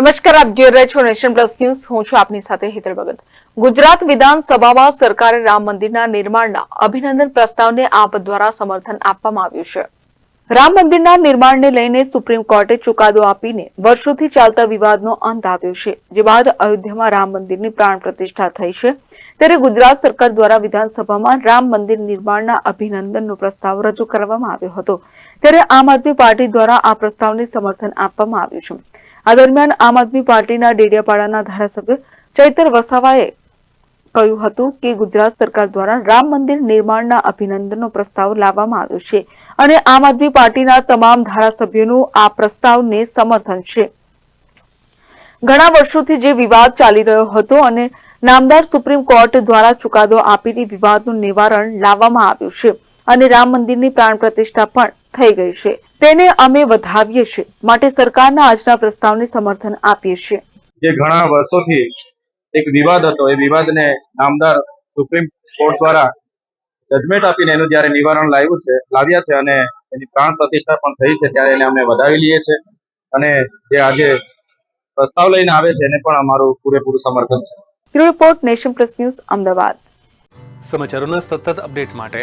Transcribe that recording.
નમસ્કાર, આપ જોઈ રહ્યા છો નેશન પ્લસ ન્યૂઝ. હું છું આપની સાથે હેતર ભગત. ગુજરાત વિધાનસભામાં સરકારે રામ મંદિરના નિર્માણના અભિનંદન પ્રસ્તાવને આપ દ્વારા સમર્થન આપવામાં આવ્યું છે. રામ મંદિરના નિર્માણને લઈને સુપ્રીમ કોર્ટે ચુકાદો આપીને વર્ષોથી ચાલતા વિવાદનો અંત આવ્યો છે. જે બાદ અયોધ્યામાં રામ મંદિરની પ્રાણ પ્રતિષ્ઠા થઈ છે. ત્યારે ગુજરાત સરકાર દ્વારા વિધાનસભામાં રામ મંદિર નિર્માણના અભિનંદનનો પ્રસ્તાવ રજૂ કરવામાં આવ્યો હતો. ત્યારે આમ આદમી પાર્ટી દ્વારા આ પ્રસ્તાવને સમર્થન આપવામાં આવ્યું છે. આ દરમિયાન આમ આદમી પાર્ટીના ડેડિયાપાડાના ધારાસભ્ય ચૈતર વસાવાએ કહ્યું હતું કે ગુજરાત સરકાર દ્વારા રામ મંદિર નિર્માણના અભિનંદનનો પ્રસ્તાવ લાવવામાં આવ્યો છે અને આમ આદમી પાર્ટીના તમામ ધારાસભ્યોનું આ પ્રસ્તાવને સમર્થન છે. ઘણા વર્ષોથી જે વિવાદ ચાલી રહ્યો હતો અને નામદાર સુપ્રીમ કોર્ટ દ્વારા ચુકાદો આપીને વિવાદનું નિવારણ લાવવામાં આવ્યું છે અને રામ મંદિરની પ્રાણ પ્રતિષ્ઠા પણ થઈ ગઈ છે. તેને અમે વધાવીએ છીએ. માટે સરકારના આજના પ્રસ્તાવને સમર્થન આપીએ છીએ. જે ઘણા વર્ષોથી એક વિવાદ હતો. એ વિવાદને નામદાર સુપ્રીમ કોર્ટ દ્વારા જજમેન્ટ આપીને એનું જ્યારે નિવારણ લાવ્યું છે લાવ્યા છે અને એની પ્રાણ પ્રતિષ્ઠા પણ થઈ છે ત્યારે એને અમે વધાવી લઈએ છીએ. અને જે આજે પ્રસ્તાવ લઈને આવે છે એને પણ અમારું પૂરેપૂરું સમર્થન છે. Report nation plus news Ahmedabad. સમાચારોના સતત અપડેટ માટે